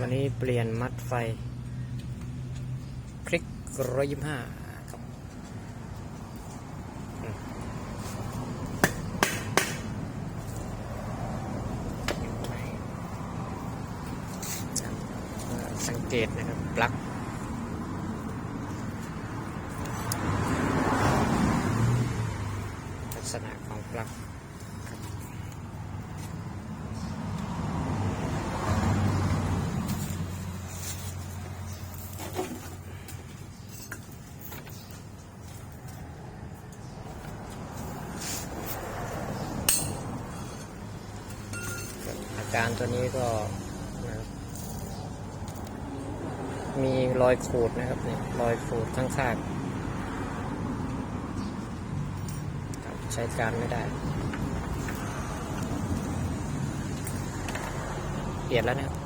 วันนี้เปลี่ยนมัดไฟ คลิกร้อยยี่ห้าครับสังเกตนะครับ ปลั๊กลักษณะของปลั๊กครับครับอา การตัวนี้ก็นะมีรอยขูดนะครับเนี่ยรอยขูดข้างๆครับใช้การไม่ได้ เปลี่ยนแล้วนะครับ